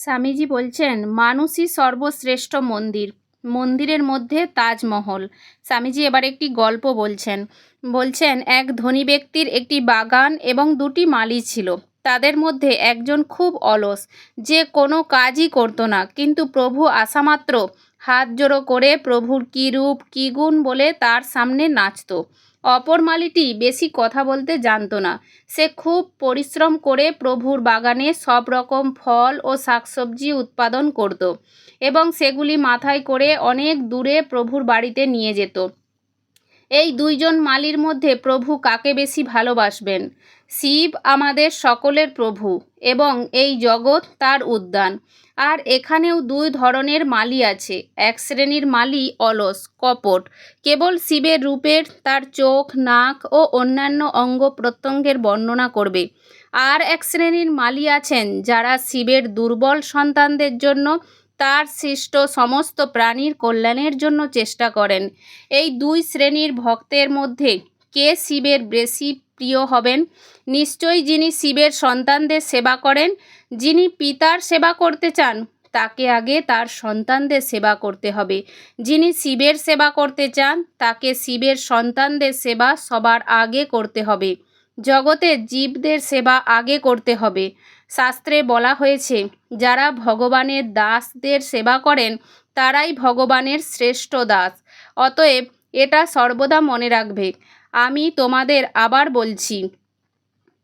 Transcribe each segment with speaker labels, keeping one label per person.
Speaker 1: স্বামীজি বলছেন মানুষই সর্বশ্রেষ্ঠ মন্দির। মন্দিরের মধ্যে তাজমহল। স্বামীজি এবার একটি গল্প বলছেন। বলছেন, এক ধনী ব্যক্তির একটি বাগান এবং দুটি মালি ছিল। তাদের মধ্যে একজন খুব অলস। যে কোনো কাজই করতো না। কিন্তু প্রভু আসামাত্র হাত জোড়ো করে প্রভুর কী রূপ, কী গুণ বলে তার সামনে নাচতো। অপর মালিটি বেশি কথা বলতে জানতো না। সে খুব পরিশ্রম করে প্রভুর বাগানে সব রকম ফল ও শাকসবজি উৎপাদন করত এবং সেগুলি মাথায় করে অনেক দূরে প্রভুর বাড়িতে নিয়ে যেত। এই দুইজন মালির মধ্যে প্রভু কাকে বেশি ভালোবাসবেন? শিব আমাদের সকলের প্রভু এবং এই জগৎ তার উদ্যান। আর এখানেও দুই ধরনের মালি আছে। এক শ্রেণির মালি অলস, কপট। কেবল শিবের রূপের তার চোখ, নাক ও অন্যান্য অঙ্গ প্রত্যঙ্গের বর্ণনা করবে। আর এক শ্রেণির মালি আছেন যারা শিবের দুর্বল সন্তানদের জন্য তার সৃষ্ট সমস্ত প্রাণীর কল্যাণের জন্য চেষ্টা করেন। এই দুই শ্রেণির ভক্তের মধ্যে কে শিবের বেশি প্রিয় হবেন? নিশ্চয়ই যিনি শিবের সন্তানদের সেবা করেন, যিনি পিতার সেবা করতে চান, তাকে আগে তার সন্তানদের সেবা করতে হবে। যিনি শিবের সেবা করতে চান, তাকে শিবের সন্তানদের সেবা সবার আগে করতে হবে। জগতে জীবদের সেবা আগে করতে হবে। শাস্ত্রে বলা হয়েছে, যারা ভগবানের দাসদের সেবা করেন, তারাই ভগবানের শ্রেষ্ঠ দাস। অতএব এটা সর্বদা মনে রাখবে। আমি তোমাদের আবার বলছি,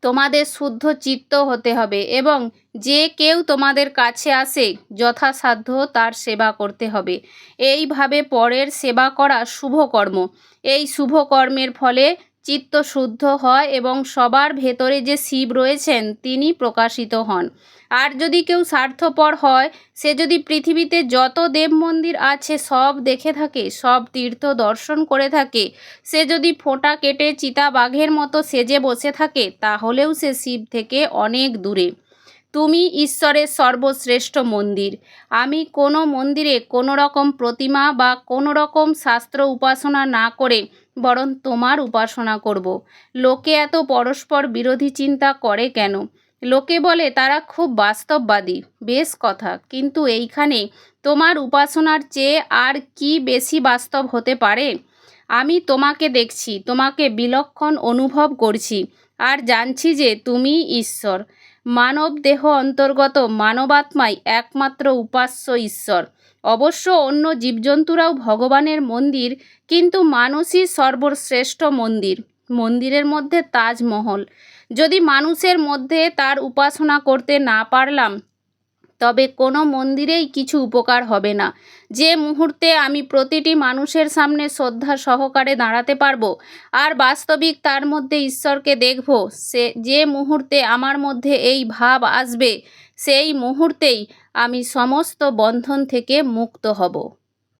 Speaker 1: তোমাদের শুদ্ধ চিত্ত হতে হবে এবং যে কেউ তোমাদের কাছে আসে, যথাসাধ্য তার সেবা করতে হবে। এইভাবে পরের সেবা করা শুভকর্ম এই শুভকর্মের ফলে চিত্ত শুদ্ধ হয় এবং সবার ভেতরে যে শিব রয়েছেন, তিনি প্রকাশিত হন। আর যদি কেউ স্বার্থপর হয়, সে যদি পৃথিবীতে যত দেব মন্দির আছে সব দেখে থাকে, সব তীর্থ দর্শন করে থাকে, সে যদি ফোঁটা কেটে চিতা বাঘের মতো সেজে বসে থাকে, তাহলেও সে শিব থেকে অনেক দূরে। তুমি ঈশ্বরের সর্বশ্রেষ্ঠ মন্দির। আমি কোনো মন্দিরে কোনো রকম প্রতিমা বা কোনো রকম শাস্ত্র উপাসনা না করে বরং তোমার উপাসনা করব। লোকে এত পরস্পর বিরোধী চিন্তা করে কেন? লোকে বলে, তারা খুব বাস্তববাদী। বেশ কথা, কিন্তু এইখানে তোমার উপাসনার চেয়ে আর কি বেশি বাস্তব হতে পারে? আমি তোমাকে দেখছি, তোমাকে বিলক্ষণ অনুভব করছি আর জানছি যে তুমি ঈশ্বর। মানব দেহ অন্তর্গত মানবাত্মাই একমাত্র উপাস্য ঈশ্বর। অবশ্য অন্য জীবজন্তুরাও ভগবানের মন্দির, কিন্তু মানুষই সর্বশ্রেষ্ঠ মন্দির। মন্দিরের মধ্যে তাজমহল। যদি মানুষের মধ্যে তার উপাসনা করতে না পারলাম, তবে কোনো মন্দিরেই কিছু উপকার হবে না। যে মুহূর্তে আমি প্রতিটি মানুষের সামনে শ্রদ্ধা সহকারে দাঁড়াতে পারব, আর বাস্তবিক তার মধ্যে ঈশ্বরকে দেখব, সে যে মুহূর্তে আমার মধ্যে এই ভাব আসবে সেই মুহূর্তেই আমি সমস্ত বন্ধন থেকে মুক্ত হব।